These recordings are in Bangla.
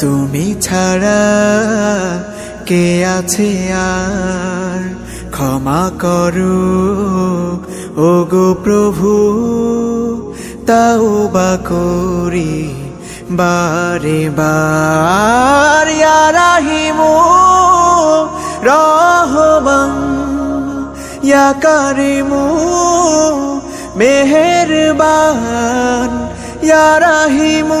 তুমি ছাড়া কে আছে আর? ক্ষমা করো। ও গো প্রভু তাও বা করি বারে বার। রাহিমু রহমান, ইয়া কারিমু মেহেরবান। ইয়া রাহিমু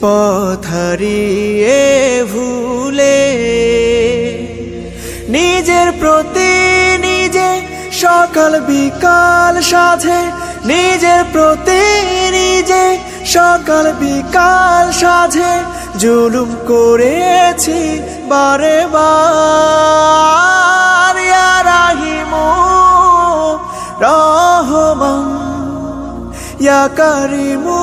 পথারিয়ে ভুলে নিজের প্রতি নিজে সকাল বিকাল সাধে নিজের প্রতি নিজে সকাল বিকাল সাধে জুলুম করেছি বারে বার। রাহিমু রহমান, ইয়া কারিমু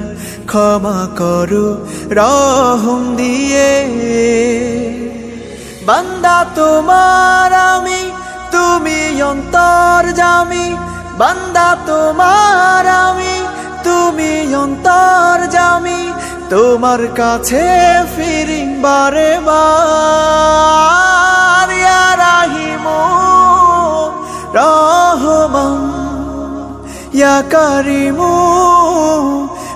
ক্ষমা করো, রহম দিয়ে। বান্দা তোমার আমি, তুমি অন্তর জামি। বান্দা তোমার আমি, তুমি অন্তর জামি। তোমার কাছে ফিরি বারে। বার রাহিমু ইয়া কারিমু।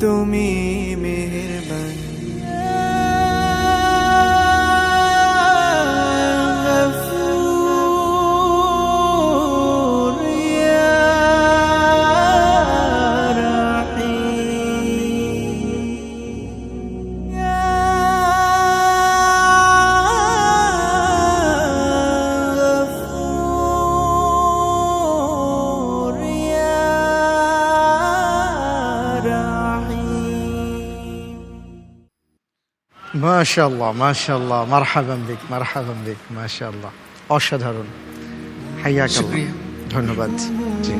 তুমি মেহেরবান। ما شاء الله ما شاء الله. مرحبا بك مرحبا بك. ما شاء الله. অসাধারণ হাইয়াক আল্লাহ ধন্যবাদ. জি.